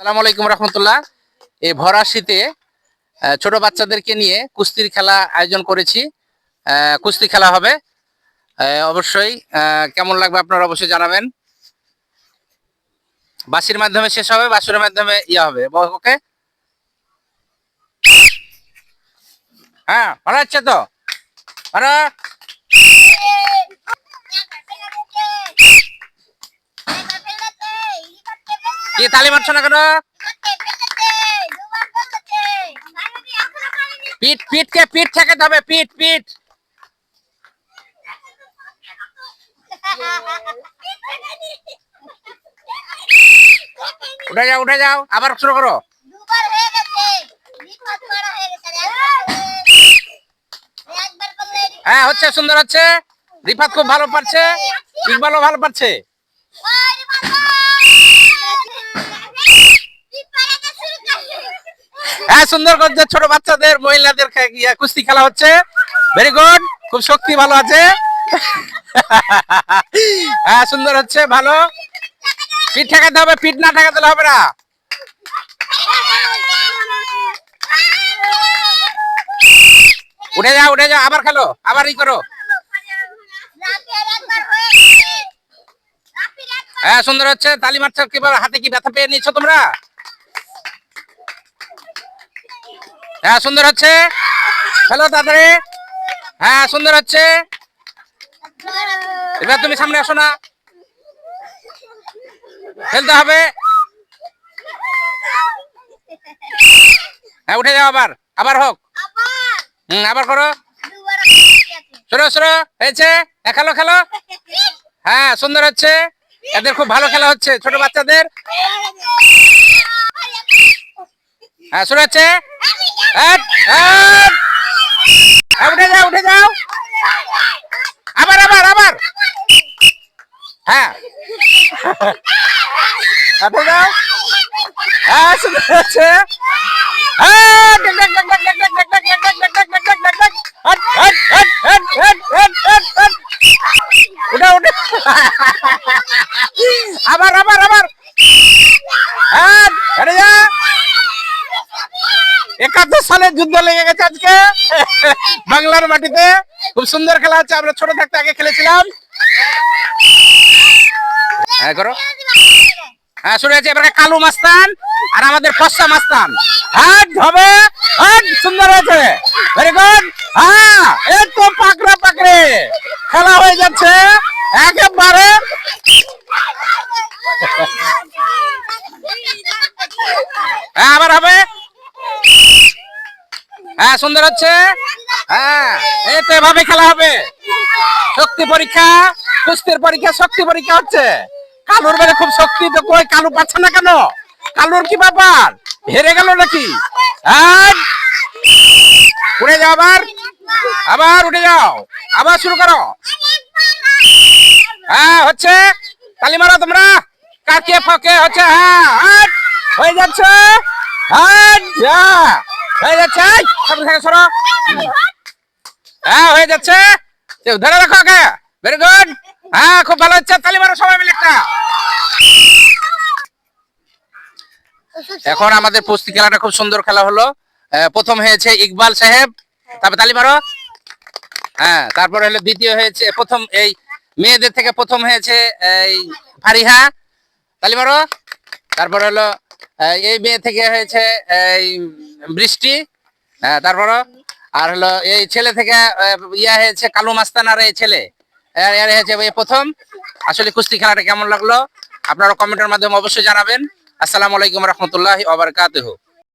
সালাম আলাইকুম রহমতুল্লাহ। এই ভরা শীতে ছোট বাচ্চাদেরকে নিয়ে কুস্তির খেলা আয়োজন করেছি। কুস্তি খেলা হবে। অবশ্যই কেমন লাগবে আপনারা অবশ্যই জানাবেন। বাসির মাধ্যমে শেষ হবে বাসুরের মাধ্যমে ইয়ে হবে। ওকে? হ্যাঁ ভালো হচ্ছে তো? ভালো? কি তালি মারছো না কেন? পিঠ, পিঠকে পিঠ ঠেকাতে হবে পিঠ পিঠ। উঠে যাও উঠে যাও, আবার শুরু করো। হ্যাঁ হচ্ছে, সুন্দর হচ্ছে। রিফাত খুব ভালো পারছে। ইকবালও ভালো পারছে ওরে বাবা বিপদটা শুরু করছে হ্যাঁ সুন্দর করছে ছোট বাচ্চাদের, মহিলাদের কুস্তি খেলা হচ্ছে। ভেরি গুড খুব শক্তি ভালো আছে। হ্যাঁ সুন্দর হচ্ছে, ভালো। পিঠ ঠেকাতে হবে পিঠ না ঠেকাতে হবে না। উঠে যাও উঠে যাও, আবার খেলো, আবার ই করো। হয়ে হ্যাঁ সুন্দর হচ্ছে, তালি মারছো, কীভাবে হাতে কি ব্যথা পেয়ে নিচ্ছ তোমরা? হ্যাঁ সুন্দর হচ্ছে। খেলো তাড়াতাড়ি। হ্যাঁ সুন্দর হচ্ছে। এবার তুমি সামনে আসো না। খেলতে হবে। হ্যাঁ উঠে যাও আবার। আবার হোক। হুম আবার করো। সরো সরো। হয়েছে? এ, খেলো খেলো। হ্যাঁ সুন্দর হচ্ছে। এদের খুব ভালো খেলা হচ্ছে ছোট বাচ্চাদের। হ্যাঁ শুরু হচ্ছে। হ্যাঁ, উঠে যাও উঠে যাও আবার আবার আবার হ্যাঁ উঠে যাও হ্যাঁ সুন্দর হ্যাঁ, ডক, ডক, একাত্তর সালের যুদ্ধ লেগে গেছে আজকে। বাংলার মাটিতে খুব সুন্দর খেলা হচ্ছে, আমরা ছোট থাকতে আগে খেলেছিলাম। হ্যাঁ করো। হ্যাঁ শুরু হয়েছে এবারে কালু মাস্তান আর আমাদের ফসা মাস্তান। হাট হবে, হাট সুন্দর হয়েছে। ভেরি গুড হ্যাঁ এই তো পাকড়ে পাকড়ে। খেলা হয়ে যাচ্ছে একেবারে হ্যাঁ আবার হবে হ্যাঁ সুন্দর হচ্ছে। হ্যাঁ এই তো এভাবে খেলা হবে। শক্তি পরীক্ষা, কুস্তির পরীক্ষা, শক্তি পরীক্ষা হচ্ছে। কালুর বেড়ে খুব শক্তি, তো কই কালু পাচ্ছে না কেন? কালুর কি ব্যাপার? হেরে গেল নাকি? হ্যাঁ। উঠে যাও আবার। আবার উঠে যাও। আবার শুরু করো। হ্যাঁ হচ্ছে। তালি মারো তোমরা। কাকে ফাঁকে হচ্ছে? হ্যাঁ হাট হয়ে যাচ্ছে। হাট যা। হয়ে যাচ্ছে হ্যাঁ হয়ে যাচ্ছে। রাখো ভেরি গুড হ্যাঁ খুব ভালো সবাই মিলে একটা। এখন আমাদের কুস্তি খেলাটা খুব সুন্দর খেলা হলো। প্রথম হয়েছে ইকবাল সাহেব। তারপর তালি মারো। হ্যাঁ তারপর হলো দ্বিতীয় হয়েছে, প্রথম এই মেয়েদের থেকে প্রথম হয়েছে এই ফারিহা। তালি মারো। তারপর হলো এই মেয়ে থেকে হয়েছে এই বৃষ্টি হ্যাঁ তারপর আর হলো এই ছেলে থেকে ইয়া হয়েছে কালু মাস্তান আর এই ছেলে। এর হয়েছে প্রথম। আসলে কুস্তি খেলাটা কেমন লাগল? আপনারা কমেন্টের মাধ্যমে অবশ্যই জানাবেন। আসসালামু আলাইকুম রহমতুল্লাহ ওবরকাতুহু